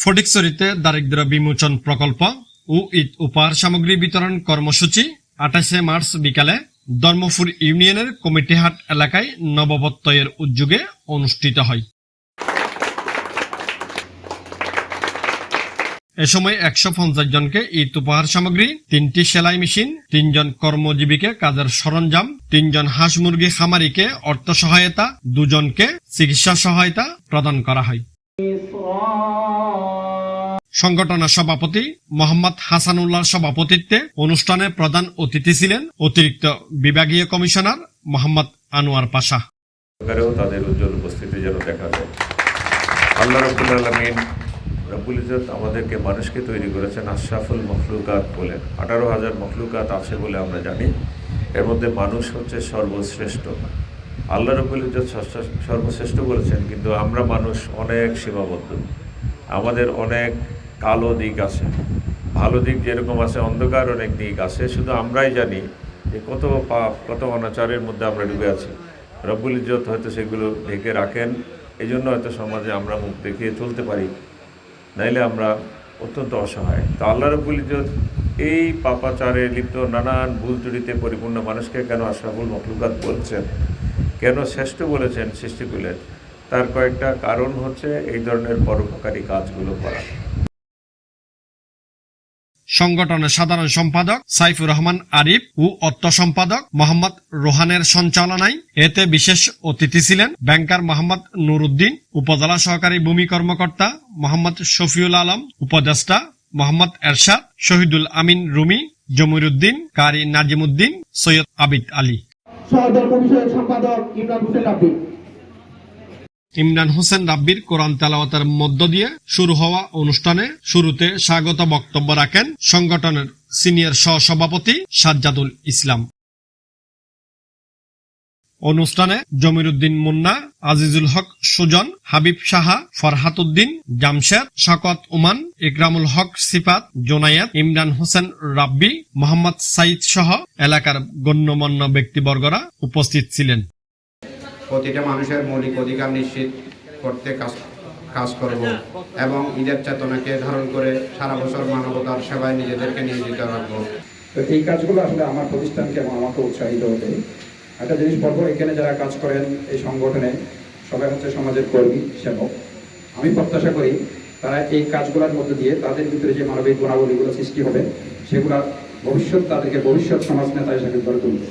ফটিকছড়িতে দারিদ্র বিমোচন প্রকল্প ও ঈদ উপহার সামগ্রী বিতরণ কর্মসূচি আঠাশে মার্চ বিকালে ধর্মপুর ইউনিয়নের কমিটিহাট এলাকায় নববত্তয়ের উদ্যোগে অনুষ্ঠিত হয়। এ সময় একশো পঞ্চাশ জনকে ঈদ উপহার সামগ্রী, তিনটি সেলাই মেশিন, তিনজন কর্মজীবীকে কাজের সরঞ্জাম, তিনজন হাঁস মুরগি খামারিকে অর্থ সহায়তা, দুজনকে চিকিৎসা সহায়তা প্রদান করা হয়। সংগঠনের সভাপতি মোহাম্মদ হাসানুল্লাহর সভাপতিত্বে অনুষ্ঠানে প্রধান অতিথি ছিলেন অতিরিক্ত বিভাগীয় কমিশনার মোহাম্মদ আনোয়ার পাশা। তাদের উজ্জ্বল উপস্থিতি যেন দেখা যায়। আল্লাহ রব্বুল আলমিন রব্বুল ইজত আমাদেরকে মানুষকে তৈরি করেছেন আশরাফুল মখলুকাত বলেন আঠারো হাজার মখলুকাত আছে বলে আমরা জানি। এর মধ্যে মানুষ হচ্ছে সর্বশ্রেষ্ঠ। আল্লাহ রব্বুল ইজত সর্বশ্রেষ্ঠ বলেছেন, কিন্তু আমরা মানুষ অনেক সীমাবদ্ধ। আমাদের অনেক কালো দিক আছে। ভালো দিক যেরকম আছে, অন্ধকার অনেক দিক আছে। শুধু আমরাই জানি যে কত পাপ, কত অনাচারের মধ্যে আমরা ডুবে আছি। রব্বুল ইজ্জত হয়তো সেগুলো ঢেকে রাখেন। এই জন্য হয়তো সমাজে আমরা মুখ দেখিয়ে চলতে পারি। নাইলে আমরা অত্যন্ত অসহায়। তা আল্লাহ রবুল ইজত এই পাপাচারে লিপ্ত নানান ভুল চুরিতে পরিপূর্ণ মানুষকে কেন আশরাফুল মখলুকাত বলছেন? কেন শ্রেষ্ঠ বলেছেন সৃষ্টিকুলের? তার কয়েকটা কারণ হচ্ছে এই ধরনের পরোপকারী কাজগুলো করা। সংগঠনের সাধারণ সম্পাদক সাইফুর রহমান আরিফ ও অর্থ সম্পাদক মোহাম্মদ রোহানের সঞ্চালনায় এতে বিশেষ অতিথি ছিলেন ব্যাংকার মোহাম্মদ নুরুদ্দিন, উপজেলা সহকারী ভূমি কর্মকর্তা মোহাম্মদ শফিউল আলম, উপদেষ্টা মোহাম্মদ এরশাদ, শহীদুল আমিন রুমি, জমিরুদ্দিন, কারি নাজিমুদ্দিন, সৈয়দ আবিদ আলী। সম্পাদক ইমরান হোসেন রাব্বি। ইমরান হোসেন রাব্বির কোরআন তেলাওয়াতের মধ্য দিয়ে শুরু হওয়া অনুষ্ঠানে শুরুতে স্বাগত বক্তব্য রাখেন সংগঠনের সিনিয়র সহসভাপতি সাজ্জাদুল ইসলাম। অনুষ্ঠানে জমিরুদ্দিন মুন্না, আজিজুল হক সুজন, হাবিব সাহা ফরহাত উদ্দিন জামশেদ শকত উমান, ইকরামুল হক সিফাত জোনায়েত ইমরান হোসেন রাব্বি, মোহাম্মদ সাইদ সহ এলাকার গণ্যমান্য ব্যক্তিবর্গরা উপস্থিত ছিলেন। প্রতিটা মানুষের মৌলিক অধিকার নিশ্চিত করতে কাজ কাজ করব এবং ঈদের চেতনাকে ধারণ করে সারা বছর মানবতার সেবায় নিজেদেরকে নিয়োজিত রাখব। তো এই কাজগুলো আসলে আমার প্রতিষ্ঠানকে এবং আমাকে উৎসাহিত হতে। একটা জিনিস বলব, এখানে যারা কাজ করেন এই সংগঠনে সবাই হচ্ছে সমাজের কর্মী, সেবক। আমি প্রত্যাশা করি তারা এই কাজগুলোর মধ্যে দিয়ে তাদের ভিতরে যে মানবিক গুণাবলীগুলো সৃষ্টি হবে, সেগুলা ভবিষ্যৎ, তাদেরকে ভবিষ্যৎ সমাজ নেতা হিসেবে গড়ে তুলবে।